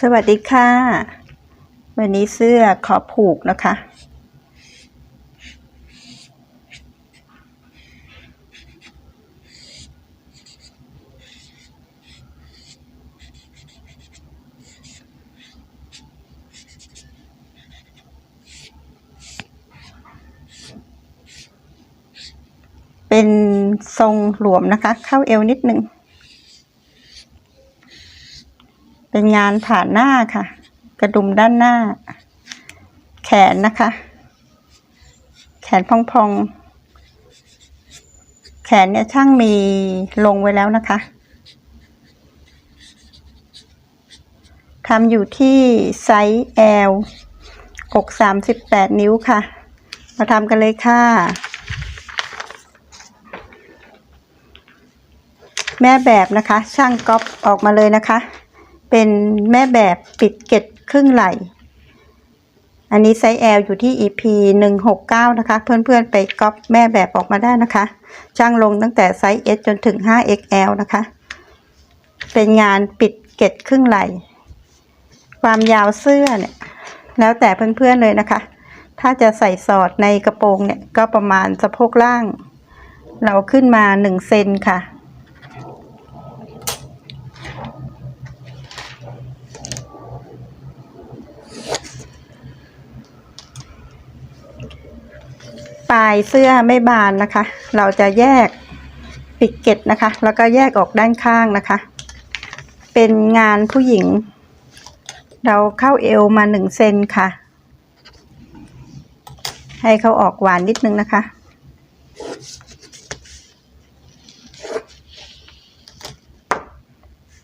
สวัสดีค่ะ วันนี้เสื้อขอผูกนะคะ เป็นทรงหลวมนะคะ เข้าเอวนิดนึง เป็นงานผ่านหน้าค่ะ กระดุมด้านหน้า แขนนะคะ แขนพองๆ แขนเนี่ยช่างมีลงไว้แล้วนะคะทำอยู่ที่ไซส์ L อกสามสิบแปดนิ้วค่ะ มาทำกันเลยค่ะ แม่แบบนะคะ ช่างก๊อปออกมาเลยนะคะ เป็นแม่แบบปิดเกล็ดครึ่งไหล่ อันนี้ไซส์ L อยู่ที่ EP 169 นะคะ เพื่อนๆไปก๊อปแม่แบบออกมาได้นะคะช่างลงตั้งแต่ไซส์ S จนถึง 5XL นะคะ เป็นงานปิดเกล็ดครึ่งไหล่ ความยาวเสื้อเนี่ย แล้วแต่เพื่อนๆเลยนะคะ ถ้าจะใส่สอดในกระโปรงเนี่ย ก็ประมาณสะโพกล่าง เราขึ้นมา 1 เซนค่ะ ปลายเสื้อไม่บานนะคะ เราจะแยกปิดเกล็ดนะคะ แล้วก็แยกออกด้านข้างนะคะ เป็นงานผู้หญิง เราเข้าเอวมาหนึ่งเซนค่ะ ให้เขาออกหวานนิดนึงนะคะ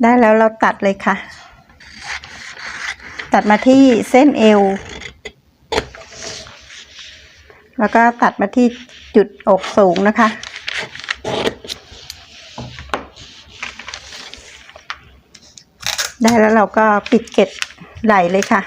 ได้แล้วเราตัดเลยค่ะ ตัดมาที่เส้นเอว แล้วก็ตัดมาที่จุดอกสูงนะคะ ได้แล้วเราก็ปิดเกล็ดไหลเลยค่ะ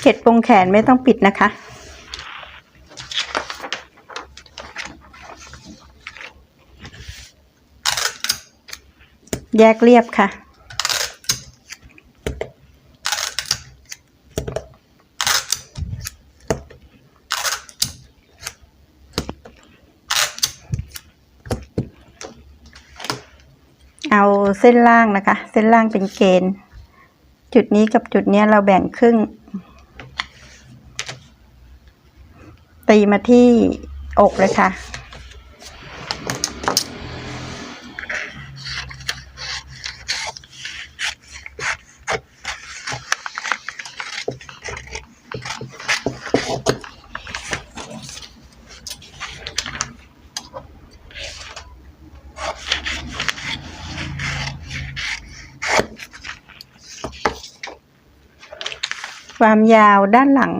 เกล็ดปงแขนไม่ต้องปิดนะคะ แยกเรียบค่ะ เอาเส้นล่างนะคะ เส้นล่างเป็นเกณฑ์ จุดนี้กับจุดเนี้ยเราแบ่งครึ่ง ตีมาที่อกเลยค่ะ ความยาวด้านหลัง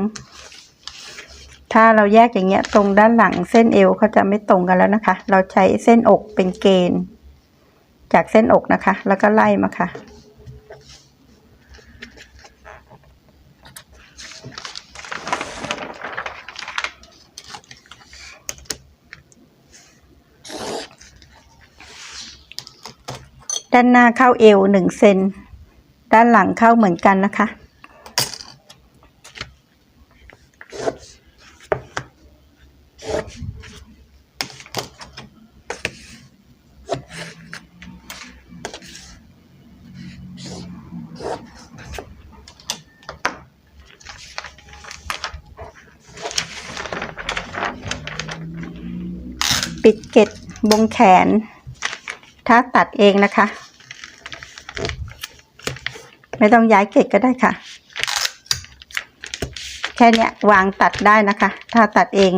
ถ้าเราแยกอย่างเงี้ยตรงด้านหลังเส้นเอวเขาจะไม่ตรงกันแล้วนะคะ เราใช้เส้นอกเป็นเกณฑ์ จากเส้นอกนะคะ แล้วก็ไล่มาค่ะด้านหน้าเข้าเอวหนึ่งเซน ด้านหลังเข้าเหมือนกันนะคะ ปิดเกล็ดบงแขน ถ้าตัดเองนะคะ ไม่ต้องย้ายเกล็ดก็ได้ค่ะ แค่เนี้ยวางตัดได้นะคะ ถ้าตัดเอง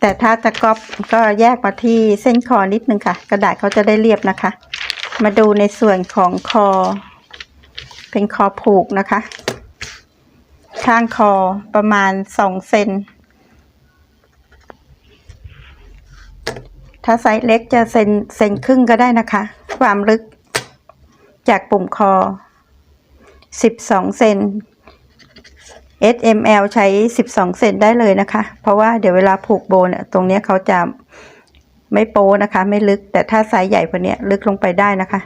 แต่ถ้าจะก๊อปก็แยกมาที่เส้นคอนิดนึงค่ะ กระดาษเขาจะได้เรียบนะคะ มาดูในส่วนของคอ เป็นคอผูกนะคะ ข้างคอประมาณสองเซน ถ้าไซส์เล็กจะเซนเซนครึ่งก็ได้นะคะ ความลึกจากปุ่มคอ 12 เซน SML ใช้ 12 เซนได้เลยนะคะ เพราะว่าเดี๋ยวเวลาผูกโบเนี่ย ตรงนี้เขาจะไม่โป้นะคะ ไม่ลึก แต่ถ้าไซส์ใหญ่กว่านี้ลึกลงไปได้นะคะ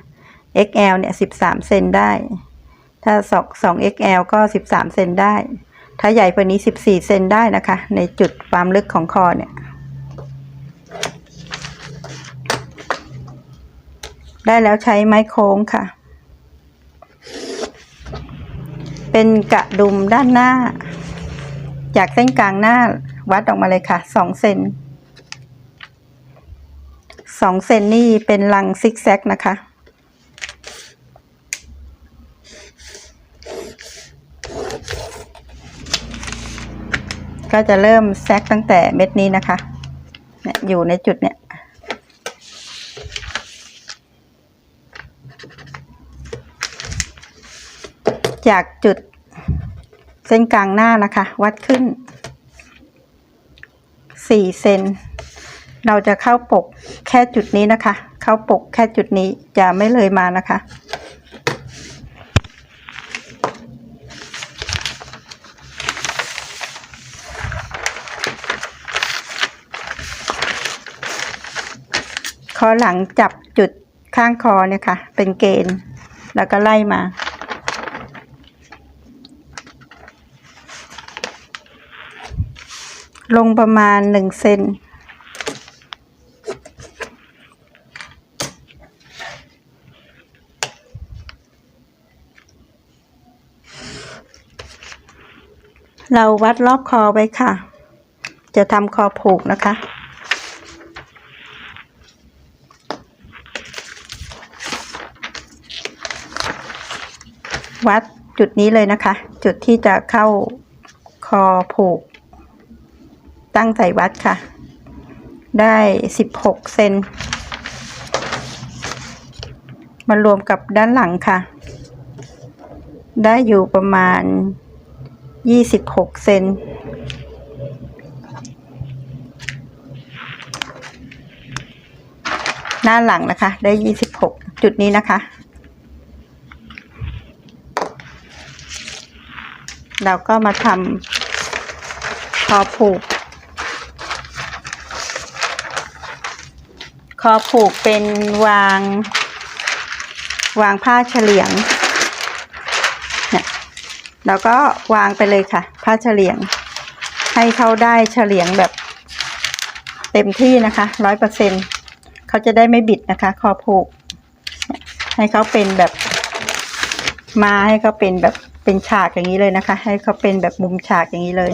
XL เนี่ย 13 เซนได้ ถ้า2 2 XL ก็ 13 เซนได้ ถ้าใหญ่กว่านี้ 14 เซนได้นะคะ ในจุดความลึกของคอเนี่ย ได้แล้วใช้ไม้โค้งค่ะ เป็นกระดุมด้านหน้า จากเส้นกลางหน้าวัดออกมาเลยค่ะสองเซนสองเซนนี่เป็นลังซิกแซกนะคะ ก็จะเริ่มแซกตั้งแต่เม็ดนี้นะคะ อยู่ในจุดเนี้ย จากจุดเส้นกลางหน้านะคะ วัดขึ้น 4 เซน เราจะเข้าปกแค่จุดนี้นะคะ เข้าปกแค่จุดนี้จะไม่เลยมานะคะคอหลังจับจุดข้างคอเนี่ยค่ะ เป็นเกณฑ์ แล้วก็ไล่มา ลงประมาณหนึ่งเซนเราวัดรอบคอไว้ค่ะ จะทำคอผูกนะคะ วัดจุดนี้เลยนะคะ จุดที่จะเข้าคอผูก ตั้งใจวัดค่ะ ได้สิบหกเซนมารวมกับด้านหลังค่ะ ได้อยู่ประมาณยี่สิบหกเซนหน้าหลังนะคะ ได้ยี่สิบหกจุดนี้นะคะ เราก็มาทำคอผูก คอผูกเป็นวาง วางผ้าเฉลียงเนี่ยแล้วก็วางไปเลยค่ะ ผ้าเฉลียง ให้เขาได้เฉลียงแบบ เต็มที่นะคะร้อยเปอร์เซ็นเขาจะได้ไม่บิดนะคะ คอผูก ให้เขาเป็นแบบมาให้เขาเป็นแบบเป็นฉากอย่างนี้เลยนะคะ ให้เขาเป็นแบบมุมฉากอย่างนี้เลย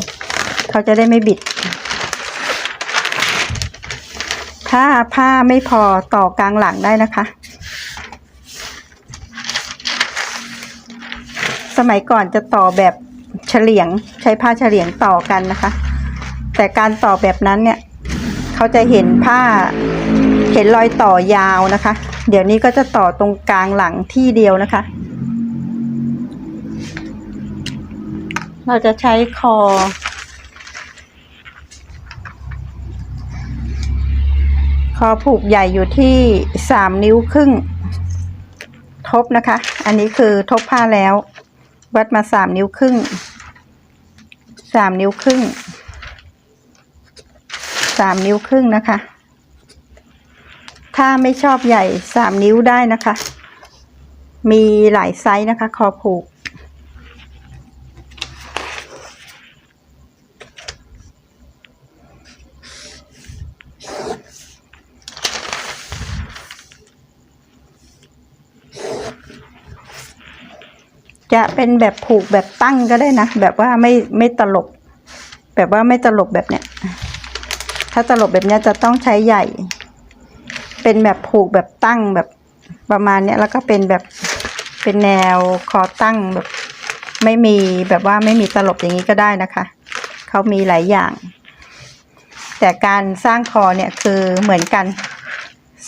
เขาจะได้ไม่บิด ถ้าผ้าไม่พอต่อกลางหลังได้นะคะ สมัยก่อนจะต่อแบบเฉลียงใช้ผ้าเฉลียงต่อกันนะคะ แต่การต่อแบบนั้นเนี่ย เขาจะเห็นผ้าเห็นรอยต่อยาวนะคะ เดี๋ยวนี้ก็จะต่อตรงกลางหลังที่เดียวนะคะ เราจะใช้คอ อผูกใหญ่อยู่ที่สามนิ้วครึ่ง ทบนะคะ อันนี้คือทบผ้าแล้ว วัดมาสามนิ้วครึ่งสามนิ้วครึ่งสามนิ้วครึ่งนะคะ ถ้าไม่ชอบใหญ่สามนิ้วได้นะคะ มีหลายไซส์นะคะ คอผูก จะเป็นแบบผูกแบบตั้งก็ได้นะ แบบว่าไม่ไม่ตลบ แบบว่าไม่ตลบแบบเนี้ย ถ้าตลบแบบเนี้ยจะต้องใช้ใหญ่ เป็นแบบผูกแบบตั้งแบบประมาณเนี้ยแล้วก็เป็นแบบเป็นแนวคอตั้งแบบไม่มีแบบว่าไม่มีตลบอย่างนี้ก็ได้นะคะ เขามีหลายอย่าง แต่การสร้างคอเนี่ยคือเหมือนกัน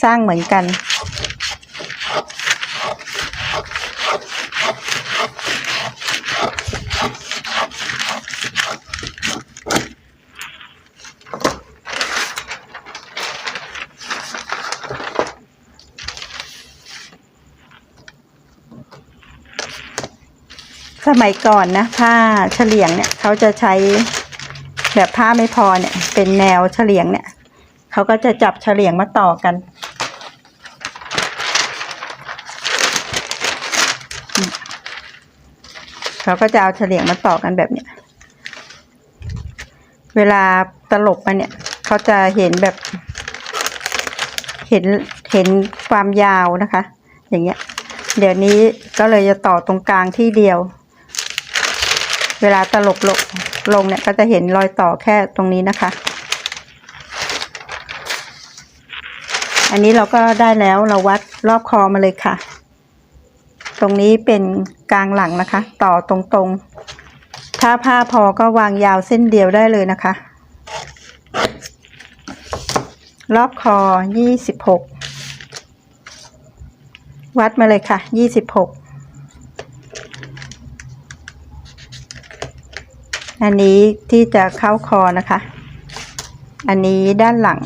สร้างเหมือนกัน สมัยก่อนนะผ้าเฉลียงเนี่ยเขาจะใช้แบบผ้าไม่พอเนี่ย เป็นแนวเฉลียงเนี่ยเขาก็จะจับเฉลียงมาต่อกัน เขาก็จะเอาเฉลียงมาต่อกันแบบเนี้ยเวลาตลบมาเนี่ยเขาจะเห็นแบบ เห็นเห็นความยาวนะคะ อย่างเงี้ย เดี๋ยวนี้ก็เลยจะต่อตรงกลางที่เดียว เวลาตลบลงลงเนี่ยก็จะเห็นรอยต่อแค่ตรงนี้นะคะ อันนี้เราก็ได้แล้วเราวัดรอบคอมาเลยค่ะ ตรงนี้เป็นกลางหลังนะคะ ต่อตรงๆ ถ้าผ้าพอก็วางยาวเส้นเดียวได้เลยนะคะ รอบคอ 26 วัดมาเลยค่ะ 26 อันนี้ที่จะเข้าคอนะคะ อันนี้ด้านหลัง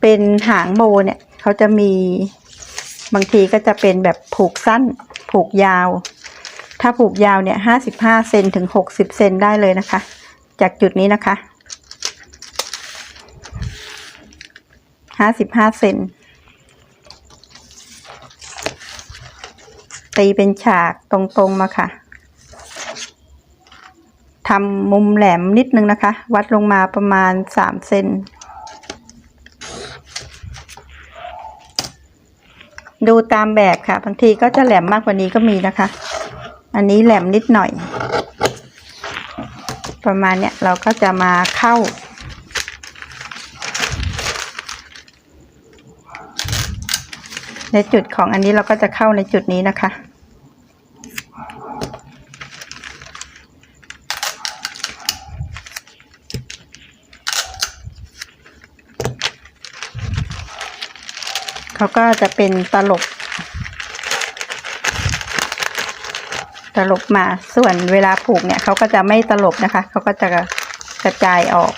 เป็นหางโบเนี่ยเขาจะมีบางทีก็จะเป็นแบบผูกสั้น ผูกยาว ถ้าผูกยาวเนี่ยห้าสิบห้าเซนถึงหกสิบเซนได้เลยนะคะ จากจุดนี้นะคะห้าสิบห้าเซน ตีเป็นฉากตรงๆมาค่ะทำมุมแหลมนิดนึงนะคะ วัดลงมาประมาณสามเซนดูตามแบบค่ะบางทีก็จะแหลมมากกว่านี้ก็มีนะคะ อันนี้แหลมนิดหน่อย ประมาณเนี้ยเราก็จะมาเข้า ในจุดของอันนี้เราก็จะเข้าในจุดนี้นะคะ เขาก็จะเป็นตลบ ตลบมาส่วนเวลาผูกเนี่ยเขาก็จะไม่ตลบนะคะ เขาก็จะกระจายออก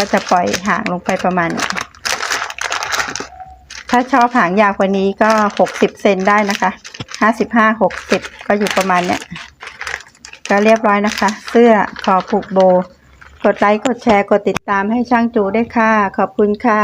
ก็จะปล่อยหางลงไปประมาณนี้ถ้าชอบหางยาวกว่านี้ก็หกสิบเซนได้นะคะห้าสิบห้าหกสิบก็อยู่ประมาณเนี้ยก็เรียบร้อยนะคะ เสื้อคอผูกโบ กดไลค์ กดแชร์ กดติดตามให้ช่างจูได้วยค่ะ ขอบคุณค่ะ